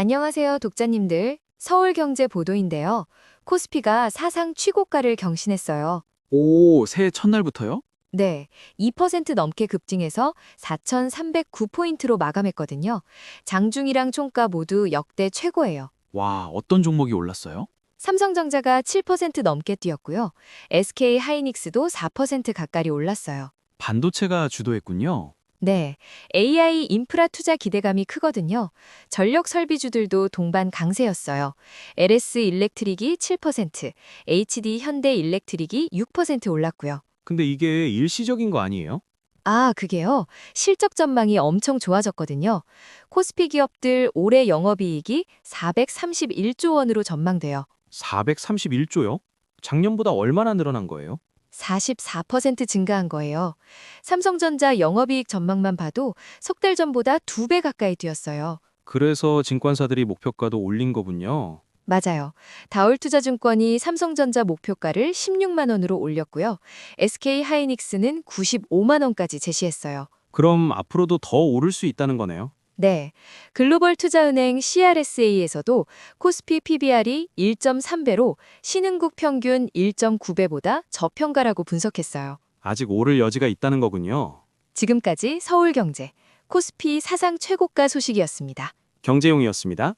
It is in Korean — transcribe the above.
안녕하세요, 독자님들. 서울경제 보도인데요. 코스피가 사상 최고가를 경신했어요. 오, 새해 첫날부터요? 네, 2% 넘게 급증해서 4,309포인트로 마감했거든요. 장중이랑 총가 모두 역대 최고예요. 와, 어떤 종목이 올랐어요? 삼성전자가 7% 넘게 뛰었고요. SK 하이닉스도 4% 가까이 올랐어요. 반도체가 주도했군요. 네, AI 인프라 투자 기대감이 크거든요. 전력 설비주들도 동반 강세였어요. LS 일렉트릭이 7%, HD 현대 일렉트릭이 6% 올랐고요. 근데 이게 일시적인 거 아니에요? 아, 그게요. 실적 전망이 엄청 좋아졌거든요. 코스피 기업들 올해 영업이익이 431조 원으로 전망돼요. 431조요? 작년보다 얼마나 늘어난 거예요? 44% 증가한 거예요. 삼성전자 영업이익 전망만 봐도 석 달 전보다 두 배 가까이 뛰었어요. 그래서 증권사들이 목표가도 올린 거군요. 맞아요. 다올투자증권이 삼성전자 목표가를 16만 원으로 올렸고요. SK 하이닉스는 95만 원까지 제시했어요. 그럼 앞으로도 더 오를 수 있다는 거네요. 네. 글로벌 투자은행 CRSA에서도 코스피 PBR이 1.3배로 신흥국 평균 1.9배보다 저평가라고 분석했어요. 아직 오를 여지가 있다는 거군요. 지금까지 서울경제 코스피 사상 최고가 소식이었습니다. 경제용이었습니다.